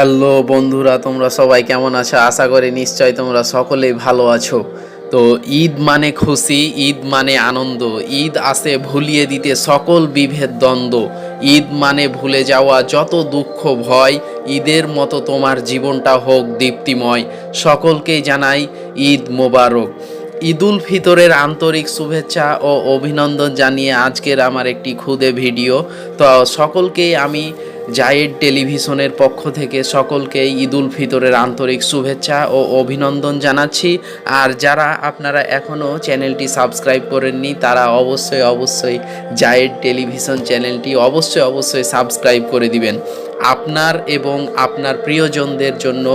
Hello বন্ধুরা, তোমরা সবাই কেমন আছো? আশা করি নিশ্চয় তোমরা সকলেই ভালো আছো। তো ঈদ মানে খুশি, ঈদ মানে আনন্দ। ঈদ আসে ভুলিয়ে দিতে সকল বিভেদ দ্বন্দ্ব। ঈদ মানে ভুলে যাওয়া যত দুঃখ, ভয়, ঈদের মতো তোমার জীবনটা হোক দীপ্তিময়। সকলকেই জানাই ঈদ মোবারক। ঈদুল ফিতরের আন্তরিক শুভেচ্ছা ও অভিনন্দন জানিয়ে আজকের আমার একটি খুদে ভিডিও। তো সকলকেই আমি জায়েড টেলিভিশনের পক্ষ থেকে সকলকে ঈদুল ফিতরের আন্তরিক শুভেচ্ছা ও অভিনন্দন জানাচ্ছি। আর যারা আপনারা এখনও চ্যানেলটি সাবস্ক্রাইব করেননি, তারা অবশ্যই অবশ্যই জায়েড টেলিভিশন চ্যানেলটি অবশ্যই অবশ্যই সাবস্ক্রাইব করে দিবেন। আপনার এবং আপনার প্রিয়জনদের জন্য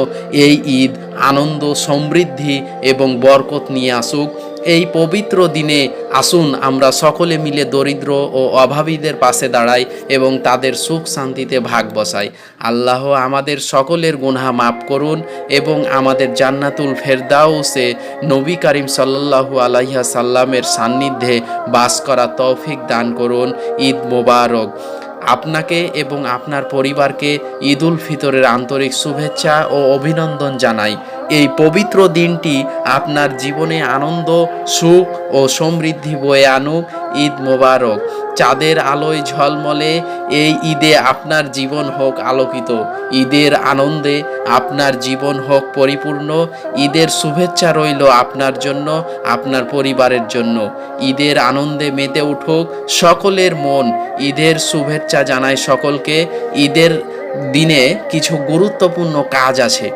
এই ঈদ আনন্দ, সমৃদ্ধি এবং বরকত নিয়ে আসুক। এই পবিত্র দিনে আসুন আমরা সকলে মিলে দরিদ্র ও অভাবীদের পাশে দাঁড়াই এবং তাদের সুখ শান্তিতে ভাগ বসাই। আল্লাহ আমাদের সকলের গুনাহ মাফ করুন এবং আমাদের জান্নাতুল ফেরদাউসে নবী করিম সাল্লাল্লাহু আলাইহা সাল্লামের সান্নিধ্যে বাস করা তৌফিক দান করুন। ঈদ মোবারক। আপনাকে এবং আপনার পরিবারকে ঈদুল ফিতরের আন্তরিক শুভেচ্ছা ও অভিনন্দন জানাই। এই পবিত্র দিনটি আপনার জীবনে আনন্দ, সুখ ও সমৃদ্ধি বয়ে আনুক। ঈদ মোবারক। চাঁদের আলোয় ঝলমলে এই ঈদে আপনার জীবন হোক আলোকিত। ঈদের আনন্দে আপনার জীবন হোক পরিপূর্ণ। ঈদের শুভেচ্ছা রইল আপনার জন্য, আপনার পরিবারের জন্য। ঈদের আনন্দে মেতে উঠুক সকলের মন। ঈদের শুভেচ্ছা জানায় সকলকে। ঈদের দিনে কিছু গুরুত্বপূর্ণ কাজ আছে।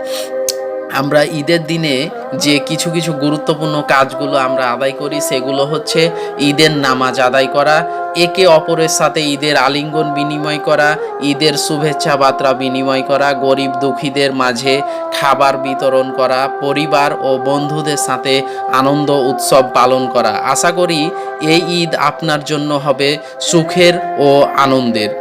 আমরা ঈদের দিনে যে কিছু কিছু গুরুত্বপূর্ণ কাজগুলো আমরা আদায় করি, সেগুলো হচ্ছে ঈদের নামাজ আদায় করা, একে অপরের সাথে ঈদের আলিঙ্গন বিনিময় করা, ঈদের শুভেচ্ছা বার্তা বিনিময় করা, গরিব দুঃখীদের মাঝে খাবার বিতরণ করা, পরিবার ও বন্ধুদের সাথে আনন্দ উৎসব পালন করা। আশা করি এই ঈদ আপনার জন্য হবে সুখের ও আনন্দের।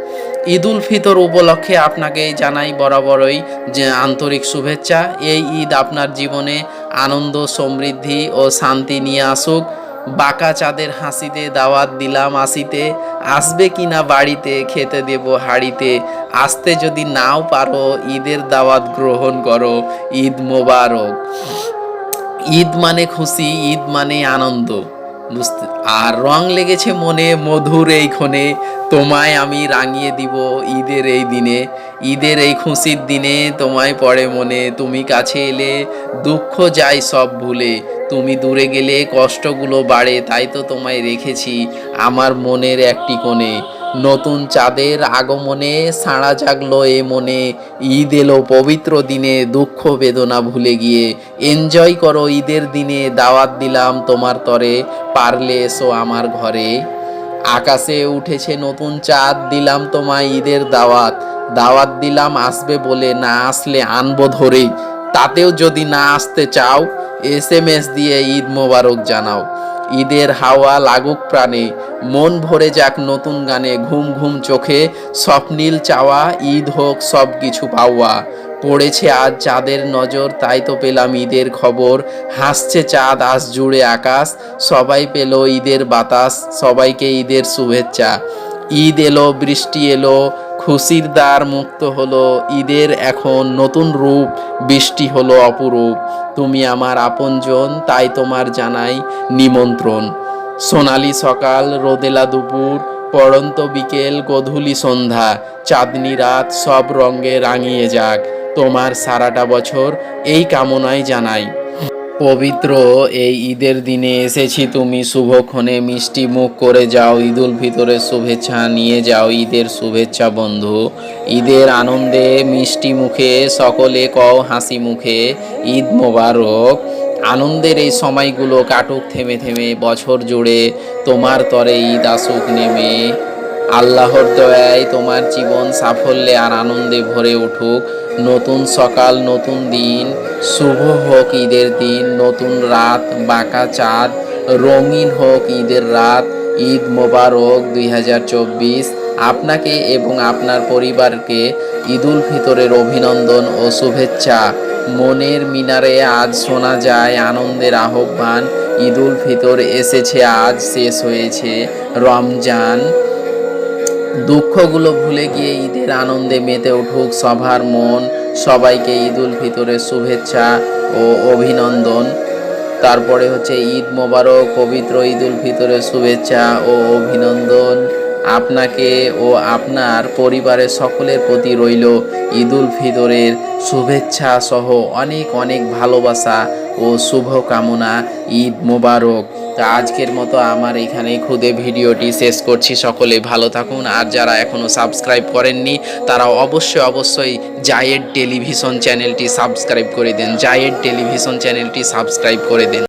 ঈদুল ফিতর উপলক্ষে আপনাকে জানাই বরাবরই যে আন্তরিক শুভেচ্ছা। এই ঈদ আপনার জীবনে আনন্দ, সমৃদ্ধি ও শান্তি নিয়ে আসুক। বাঁকা চাঁদের হাসিতে দাওয়াত দিলাম আসিতে। আসবে কিনা বাড়িতে, খেতে দেব হাড়িতে। আসতে যদি নাও পারো, ঈদের দাওয়াত গ্রহণ করো, ঈদ মোবারক। ঈদ মানে খুশি, ঈদ মানে আনন্দ। বুঝতে আর রং লেগেছে মনে, মধুর এই ক্ষণে তোমায় আমি রাঙিয়ে দিব ঈদের এই দিনে। ঈদের এই খুশির দিনে তোমায় পড়ে মনে। তুমি কাছে এলে দুঃখ যায় সব ভুলে। তুমি দূরে গেলে কষ্টগুলো বাড়ে, তাই তো তোমায় রেখেছি আমার মনের একটি কোণে। নতুন চাঁদের আগমনে সাড়া জাগলো এ মনে, ঈদ এলো পবিত্র দিনে, দুঃখ বেদনা ভুলে গিয়ে। এনজয় করো ঈদের দিনে, দাওয়াত দিলাম তোমার তরে, পারলে এসো আমার ঘরে। আকাশে উঠেছে নতুন চাঁদ, দিলাম তোমায় ঈদের দাওয়াত। দাওয়াত দিলাম আসবে বলে না আসলে আনব ধরে তাতেও যদি না আসতে চাও এস এম এস দিয়ে ঈদ মোবারক জানাও। ঈদের হাওয়া লাগুক প্রাণে, মন ভরে যাক নতুন গানে ঘুম ঘুম চোখে, স্বপ্নীল চাওয়া, ঈদ হোক সব কিছু পাওয়া। পড়েছে আজ চাঁদের নজর, তাই তো পেলাম ঈদের খবর। হাসছে চাঁদ, আজ জুড়ে আকাশ, সবাই পেল ঈদের বাতাস, সবাইকে ঈদের শুভেচ্ছা। ঈদ এলো, বৃষ্টি এলো খুশির দ্বার মুক্ত হলো, ঈদের এখন নতুন রূপ, বৃষ্টি হলো অপরূপ। তুমি আমার আপনজন, তাই তোমার জানাই নিমন্ত্রণ। সোনালি সকাল, রোদেলা দুপুর, পড়ন্ত বিকেল, গধূলি সন্ধ্যা, চাঁদনি রাত সব রঙে রাঙিয়ে যাক। তোমার সারাটা বছর এই কামনাই জানাই। পবিত্র এই ঈদের দিনে এসেছি তুমি শুভক্ষণে মিষ্টি মুখ করে যাও, ঈদুল ফিতরের শুভেচ্ছা নিয়ে যাও, ঈদের শুভেচ্ছা বন্ধু। ঈদের আনন্দে মিষ্টি মুখে সকলে কও হাসি মুখে, ঈদ মোবারক। আনন্দের এই সময়গুলো কাটুক, থেমে থেমে বছর জুড়ে তোমার তরে ঈদ আসুক, নেমে। আল্লাহর দয়ায় তোমার জীবন সাফল্যে আর আনন্দে ভরে উঠুক। নতুন সকাল, নতুন দিন, শুভ হোক ঈদের দিন, নতুন রাত, বাঁকা চাঁদ, রঙিন হোক ঈদের রাত, ঈদ মোবারক দুই হাজার চব্বিশ। আপনাকে এবং আপনার পরিবারকে ঈদুল ফিতরের অভিনন্দন ও শুভেচ্ছা। মনের মিনারে আজ শোনা যায় আনন্দের আহ্বান, ঈদুল ফিতর এসেছে, আজ শেষ হয়েছে। রমজান দুঃখগুলো ভুলে গিয়ে ঈদের আনন্দে মেতে উঠুক সবার মন। সবাইকে ঈদ উল ফিতরের শুভেচ্ছা ও অভিনন্দন। তারপরে হচ্ছে ঈদ মোবারক, পবিত্র ঈদ উল ফিতরের শুভেচ্ছা ও অভিনন্দন। আপনাকে ও আপনার পরিবারের সকলের প্রতি রইল ঈদ উল ফিতরের শুভেচ্ছা সহ অনেক অনেক ভালোবাসা ও শুভকামনা ঈদ মোবারক। তা আজকের মতো আমার এখানে খুদে ভিডিওটি শেষ করছি। সকলে ভালো থাকুন। আর যারা এখনও সাবস্ক্রাইব করেননি, তারা অবশ্যই অবশ্যই জায়েড টেলিভিশন চ্যানেলটি সাবস্ক্রাইব করে দেন। জায়েড টেলিভিশন চ্যানেলটি সাবস্ক্রাইব করে দেন।